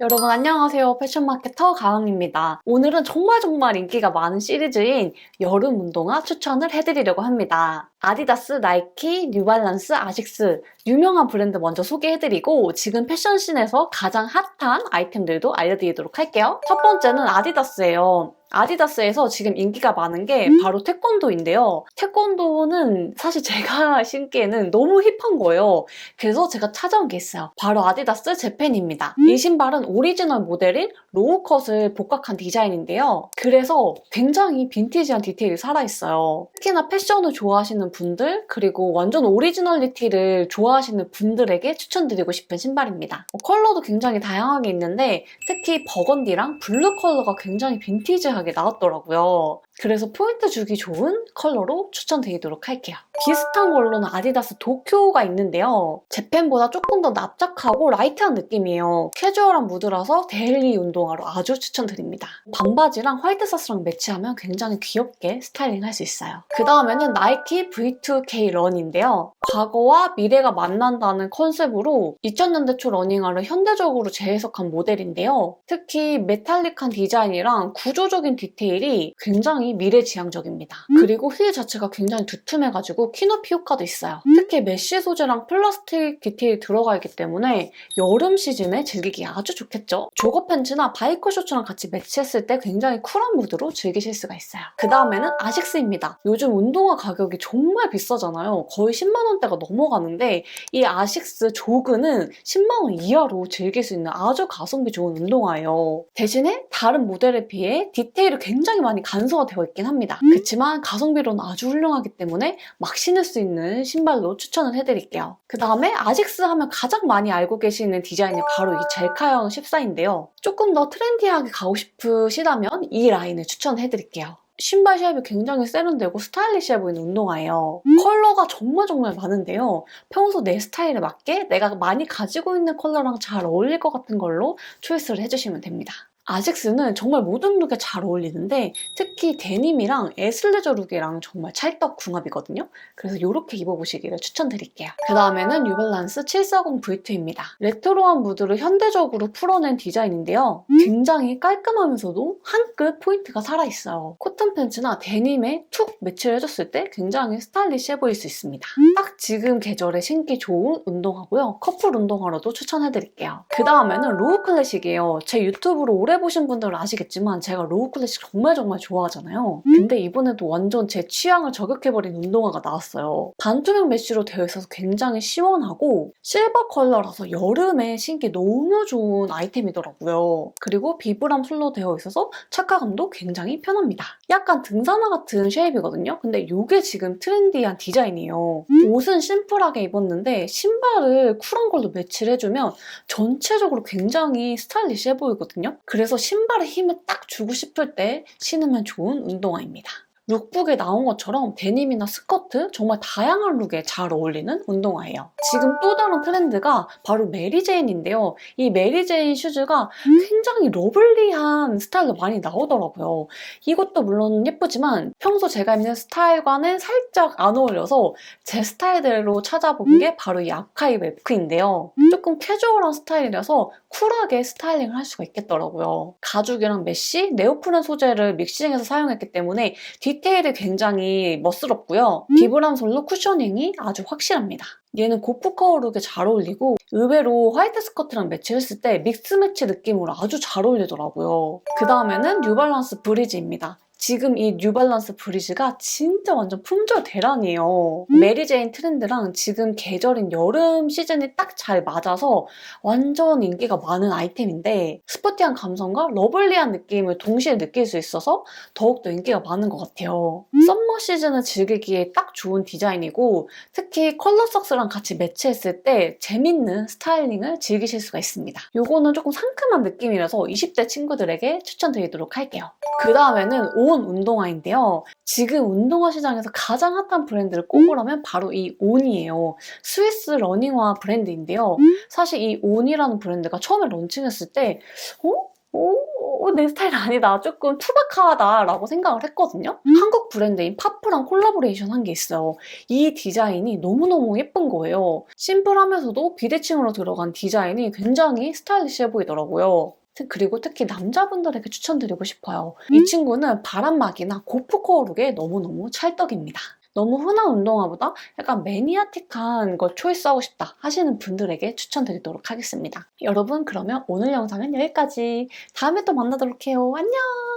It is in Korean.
여러분 안녕하세요. 패션 마케터 가은입니다. 오늘은 정말 정말 인기가 많은 시리즈인 여름 운동화 추천을 해드리려고 합니다. 아디다스, 나이키, 뉴발란스, 아식스 유명한 브랜드 먼저 소개해드리고 지금 패션씬에서 가장 핫한 아이템들도 알려드리도록 할게요. 첫 번째는 아디다스예요. 아디다스에서 지금 인기가 많은 게 바로 태권도인데요. 태권도는 사실 제가 신기에는 너무 힙한 거예요. 그래서 제가 찾아온 게 있어요. 바로 아디다스 재팬입니다. 이 신발은 오리지널 모델인 로우컷을 복각한 디자인인데요. 그래서 굉장히 빈티지한 디테일이 살아있어요. 특히나 패션을 좋아하시는 분들 그리고 완전 오리지널리티를 좋아하시는 분들에게 추천드리고 싶은 신발입니다. 어, 컬러도 굉장히 다양하게 있는데 특히 버건디랑 블루 컬러가 굉장히 빈티지 하게 나왔더라고요. 그래서 포인트 주기 좋은 컬러로 추천드리도록 할게요. 비슷한 걸로는 아디다스 도쿄가 있는데요. 재팬보다 조금 더 납작하고 라이트한 느낌이에요. 캐주얼한 무드라서 데일리 운동화로 아주 추천드립니다. 반바지랑 화이트 서스랑 매치하면 굉장히 귀엽게 스타일링 할 수 있어요. 그 다음에는 나이키 V2K 런인데요. 과거와 미래가 만난다는 컨셉으로 2000년대 초 러닝화를 현대적으로 재해석한 모델인데요. 특히 메탈릭한 디자인이랑 구조적인 디테일이 굉장히 미래지향적입니다. 그리고 힐 자체가 굉장히 두툼해가지고 키높이 효과도 있어요. 특히 메쉬 소재랑 플라스틱 디테일이 들어가 있기 때문에 여름 시즌에 즐기기 아주 좋겠죠? 조거 팬츠나 바이커 셔츠랑 같이 매치했을 때 굉장히 쿨한 무드로 즐기실 수가 있어요. 그 다음에는 아식스입니다. 요즘 운동화 가격이 정말 비싸잖아요. 거의 10만 원대가 넘어가는데 이 아식스 조그는 10만 원 이하로 즐길 수 있는 아주 가성비 좋은 운동화예요. 대신에 다른 모델에 비해 디테일이 굉장히 많이 간소화 되어 있긴 합니다. 그렇지만 가성비로는 아주 훌륭하기 때문에 막 신을 수 있는 신발로 추천을 해드릴게요. 그 다음에 아식스 하면 가장 많이 알고 계시는 디자인이 바로 이 젤카형 14인데요. 조금 더 트렌디하게 가고 싶으시다면 이 라인을 추천해드릴게요. 신발 쉐입이 굉장히 세련되고 스타일리시해 보이는 운동화예요. 컬러가 정말 정말 많은데요. 평소 내 스타일에 맞게 내가 많이 가지고 있는 컬러랑 잘 어울릴 것 같은 걸로 초이스를 해주시면 됩니다. 아식스는 정말 모든 룩에 잘 어울리는데 특히 데님이랑 에슬레저 룩이랑 정말 찰떡 궁합이거든요. 그래서 이렇게 입어보시기를 추천드릴게요. 그 다음에는 뉴발란스 740 V2입니다. 레트로한 무드를 현대적으로 풀어낸 디자인인데요. 굉장히 깔끔하면서도 한 끗 포인트가 살아있어요. 코튼 팬츠나 데님에 툭 매치를 해줬을 때 굉장히 스타일리시해 보일 수 있습니다. 딱 지금 계절에 신기 좋은 운동화고요. 커플 운동화로도 추천해드릴게요. 그 다음에는 로우 클래식이에요. 제 유튜브로 오래 보신 분들은 아시겠지만 제가 로우 클래식 정말 정말 좋아하잖아요. 근데 이번에도 완전 제 취향을 저격해버린 운동화가 나왔어요. 반투명 메쉬로 되어 있어서 굉장히 시원하고 실버 컬러라서 여름에 신기 너무 좋은 아이템이더라고요. 그리고 비브람 솔로 되어 있어서 착화감도 굉장히 편합니다. 약간 등산화 같은 쉐입이거든요. 근데 이게 지금 트렌디한 디자인이에요. 옷은 심플하게 입었는데 신발을 쿨한 걸로 매치를 해주면 전체적으로 굉장히 스타일리시해 보이거든요. 그래서 신발에 힘을 딱 주고 싶을 때 신으면 좋은 운동화입니다. 룩북에 나온 것처럼 데님이나 스커트 정말 다양한 룩에 잘 어울리는 운동화예요. 지금 또 다른 트렌드가 바로 메리제인인데요. 이 메리제인 슈즈가 굉장히 러블리한 스타일로 많이 나오더라고요. 이것도 물론 예쁘지만 평소 제가 입는 스타일과는 살짝 안 어울려서 제 스타일대로 찾아본 게 바로 이 아카이브 F인데요. 조금 캐주얼한 스타일이라서 쿨하게 스타일링을 할 수가 있겠더라고요. 가죽이랑 메쉬, 네오프렌 소재를 믹싱해서 사용했기 때문에 디테일이 굉장히 멋스럽고요. 비브람 솔로 쿠셔닝이 아주 확실합니다. 얘는 고프커 룩에 잘 어울리고 의외로 화이트 스커트랑 매치했을 때 믹스 매치 느낌으로 아주 잘 어울리더라고요. 그 다음에는 뉴발란스 브리지입니다. 지금 이 뉴발란스 브리즈가 진짜 완전 품절 대란이에요. 메리제인 트렌드랑 지금 계절인 여름 시즌이 딱 잘 맞아서 완전 인기가 많은 아이템인데 스포티한 감성과 러블리한 느낌을 동시에 느낄 수 있어서 더욱더 인기가 많은 것 같아요. 썸 머 시즌을 즐기기에 딱 좋은 디자인이고 특히 컬러 석스랑 같이 매치했을 때 재밌는 스타일링을 즐기실 수가 있습니다. 요거는 조금 상큼한 느낌이라서 20대 친구들에게 추천드리도록 할게요. 그 다음에는 온 운동화인데요. 지금 운동화 시장에서 가장 핫한 브랜드를 꼽으라면 바로 이 온이에요. 스위스 러닝화 브랜드인데요. 사실 이 온이라는 브랜드가 처음에 런칭했을 때 어? 어? 어, 내 스타일 아니다. 조금 투박하다라고 생각을 했거든요. 한국 브랜드인 파프랑 콜라보레이션 한 게 있어요. 이 디자인이 너무너무 예쁜 거예요. 심플하면서도 비대칭으로 들어간 디자인이 굉장히 스타일리시해 보이더라고요. 그리고 특히 남자분들에게 추천드리고 싶어요. 이 친구는 바람막이나 고프코어 룩에 너무너무 찰떡입니다. 너무 흔한 운동화보다 약간 매니아틱한 걸 초이스하고 싶다 하시는 분들에게 추천드리도록 하겠습니다. 여러분 그러면 오늘 영상은 여기까지. 다음에 또 만나도록 해요. 안녕!